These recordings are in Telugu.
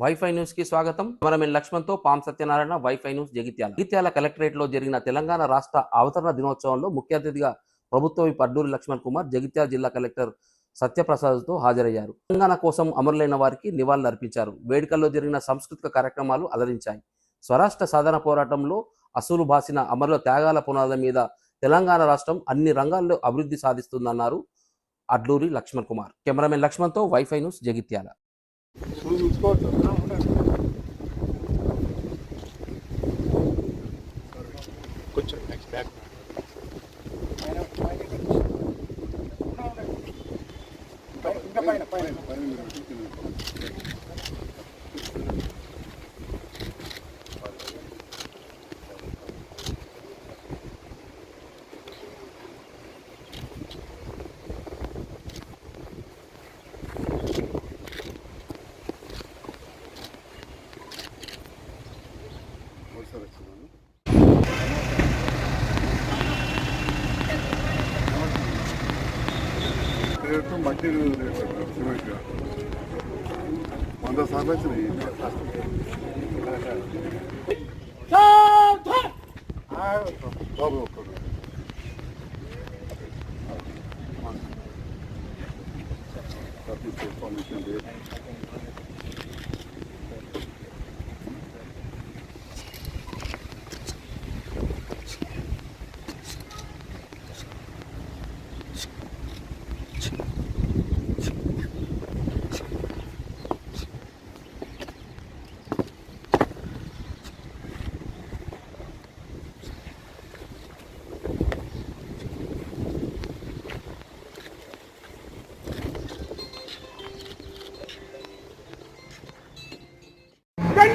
వైఫై న్యూస్కి స్వాగతం. కెమెరామెన్ లక్ష్మణ్తో పామ్ పాం సత్యనారాయణ వైఫై న్యూస్ జగిత్యాల. జగిత్యాల కలెక్టరేట్లో జరిగిన తెలంగాణ రాష్ట్ర అవతరణ దినోత్సవంలో ముఖ్య అతిథిగా ప్రభుత్వ పడ్డూరి అడ్డూరి లక్ష్మణ్ కుమార్ జగిత్యాల జిల్లా కలెక్టర్ సత్యప్రసాద్తో హాజరయ్యారు. తెలంగాణ కోసం అమరులైన వారికి నివాళులు అర్పించారు. వేడుకల్లో జరిగిన సాంస్కృతిక కార్యక్రమాలు అలరించాయి. స్వరాష్ట్ర సాధన పోరాటంలో అసూలు బాసిన అమరుల త్యాగాల పునాదుల మీద తెలంగాణ రాష్ట్రం అన్ని రంగాల్లో అభివృద్ధి సాధిస్తుందన్నారు అడ్లూరి లక్ష్మణ్ కుమార్. కెమెరామెన్ లక్ష్మణ్తో వైఫై న్యూస్ జగిత్యాల. చూసుకోవచ్చు కొంచెం నెక్స్ట్ బ్యాక్ ఇంకా పైన పైన. ఒకసారి వచ్చినాను రేటు మట్టి రేటు సిమెంట్ వంద సార్లు వచ్చినాయి ఆ, బాబు ఒక్కడు పర్మిషన్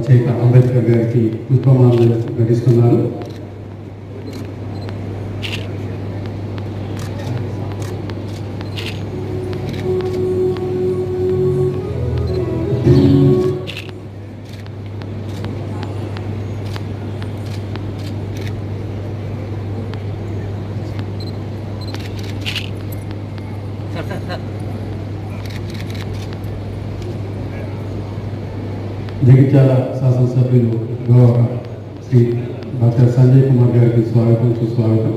రచయిత అంబేద్కర్ గారికి పుష్పమాలలు ఘటిస్తున్నారు జగిత్యాల శాసనసభ్యులు గౌరవ శ్రీ డాక్టర్ సంజయ్ కుమార్ గారికి స్వాగతం సుస్వాగతం.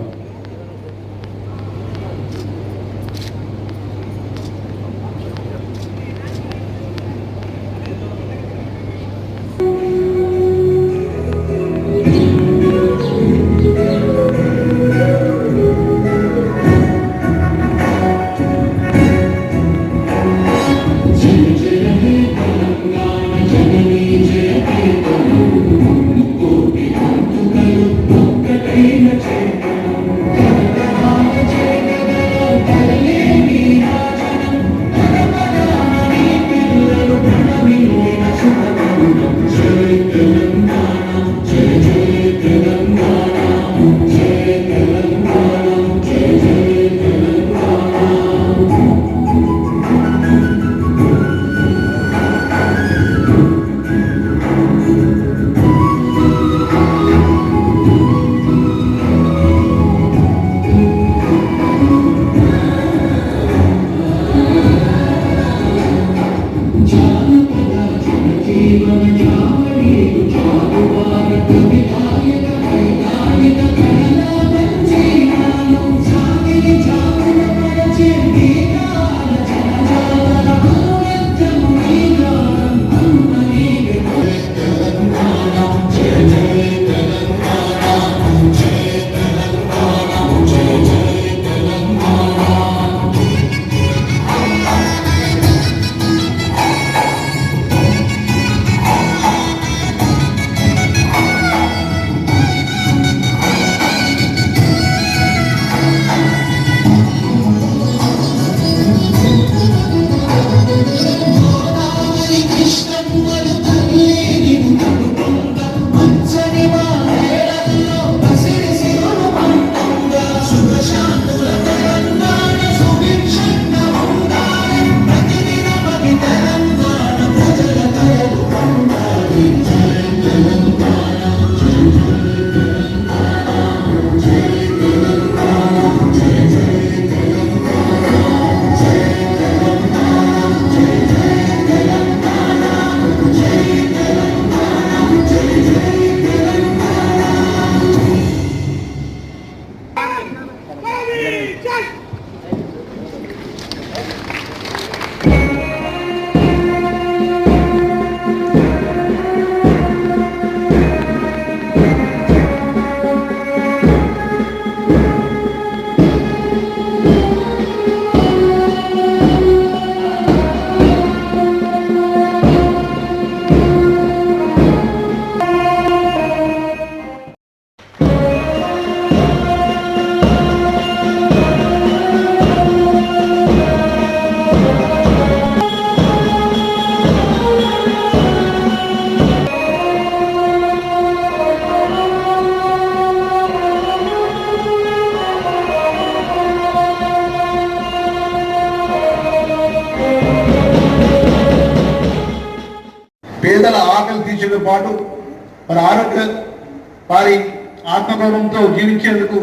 ఆత్మగౌరవంతో జీవించేందుకు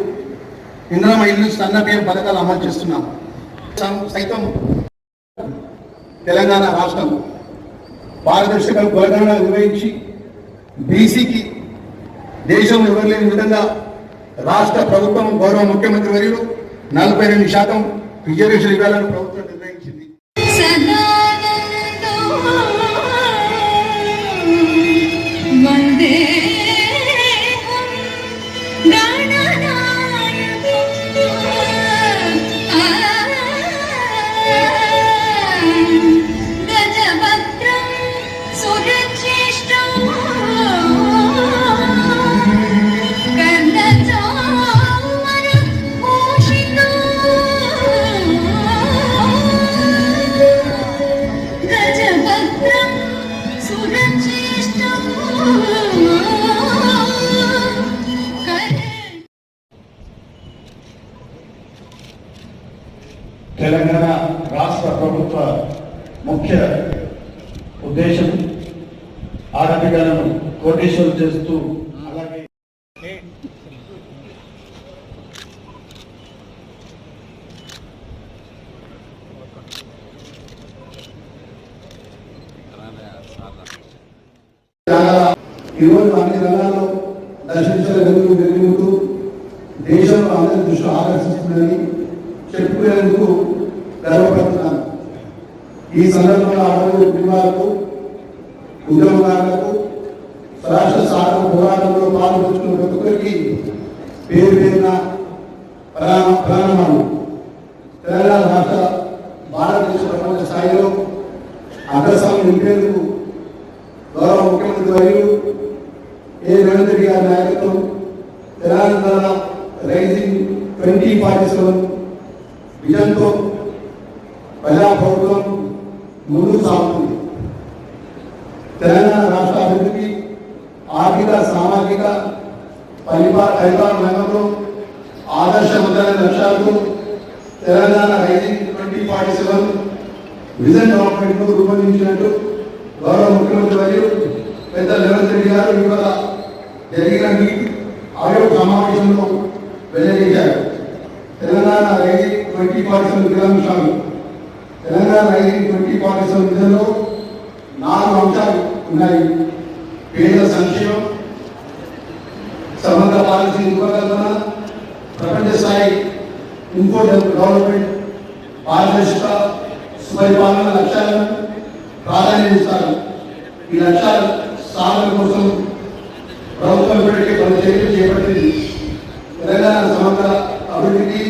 ఇంద్రమ ఇల్లు సన్నబియ్యం పథకాలు అమలు చేస్తున్నాం. సైతం తెలంగాణ రాష్ట్రం పారదర్శక కులగణన నిర్వహించి బీసీకి దేశం ఎవరు విధంగా రాష్ట్ర ప్రభుత్వం గౌరవ ముఖ్యమంత్రి వర్యులు నలభై రెండు శాతం రిజర్వేషన్ ఇవ్వాలని ప్రభుత్వం నిర్ణయించింది. తెలంగాణ రాష్ట్ర ప్రభుత్వ ముఖ్య ఉద్దేశం ఆడపిల్లలను కోటేశ్వరం చేస్తూ అలాగే ఈరోజు అన్ని రంగాల్లో దర్శించిన వెలుగు వెలుగుతూ దేశంలో అందరి దృష్టి ఆకర్షిస్తుందని చెప్పుకునేందుకు గర్వపడుతున్నాను. ఈ సందర్భంలో ఆడవారి కుటుంబాలకు ఉద్యమదారులకు రాష్ట్ర సాధన పోరాటంలో పాల్గొంచుకున్న ప్రతి ఒక్కరికి పేరు పేరున ప్రణా- తెలంగాణ రాష్ట్ర భారతదేశ ప్రపంచ స్థాయిలో అగ్రస్వామి నింపేందుకు గౌరవ ముఖ్యమంత్రి వర్యులు ఏ. రేవంత్ రెడ్డి గారి నాయకత్వం Telangana rising twenty forty seven విజన్తో ప్రజా ప్రభుత్వం ముందుకు సాగుతుంది. తెలంగాణ రాష్ట్ర అభివృద్ధికి ఆర్థిక సామాజిక పరిపా పరిపాలన రంగంలో ఆదర్శవంతమైన లక్ష్యాలతో Telangana rising twenty forty seven vision document రూపొందించినట్టు గౌరవ ముఖ్యమంత్రి మరియు పెద్ద రేవంత్ రెడ్డి గారు ఇవాళ జరిగిన నీతి ఆయోగ్ సమావేశంలో వెల్లడించారు. Telangana rising twenty forty seven కిలోమీటర్లు Telangana IT twenty forty seven నాలుగు అంశాలు ఉన్నాయి. పేద సంక్షేమం సమగ్ర పాలసీ రూపకల్పన ప్రపంచ స్థాయి ఇంకో డెవలప్మెంట్ పారదర్శక సుపరిపాలన లక్ష్యాలను ప్రాధాన్యత ఇస్తారు ఈ లక్ష్యాలు సాధన కోసం ప్రభుత్వం ఇప్పటికే పలు చర్యలు చేపట్టింది. తెలంగాణ సమగ్ర అభివృద్ధికి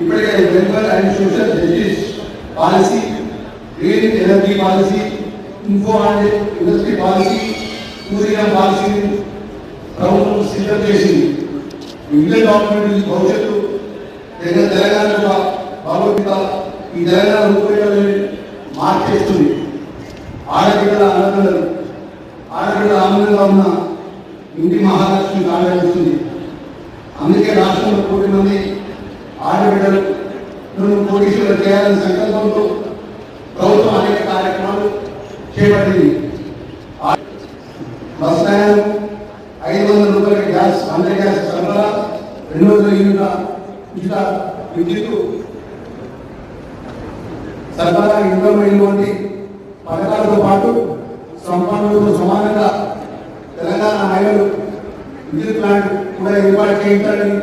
ఇప్పటికే welfare and social justice policy green energy policy info and industry policy tourism policy ప్రభుత్వం సిద్ధం చేసింది. ఇండియన్ గవర్నమెంట్ భవిష్యత్తు తెగ- తెలంగాణ భగవద్గీత ఈ తెలంగాణ రూపురేఖలను మార్చేస్తుంది. ఆడపిల్లల ఆనందాలు ఆడపిల్లల ఆనందంగా ఉన్న ఇంటి మహాలక్ష్మి కాగలిస్తుంది అందుకే రాష్ట్రంలో కోటి మంది నువ్వు కోటీశ్వరులు చేయాలనే సంకల్పంతో ప్రభుత్వం అనేక కార్యక్రమాలు చేపట్టింది. ఆ- బస్ ప్రయాణం ఐదు వందల రూపాయల గ్యాస్ అందరి గ్యాస్ సరఫరా రెండు వందల యూనిట్ల ఉచిత విద్యుత్ సరఫరా ఇవ్వమైనటువంటి పథకాలతో పాటు సంపన్నులతో సమానంగా తెలంగాణ మహిళలు విద్యుత్ ప్లాంట్ కూడా ఏర్పాటు చేయించాలని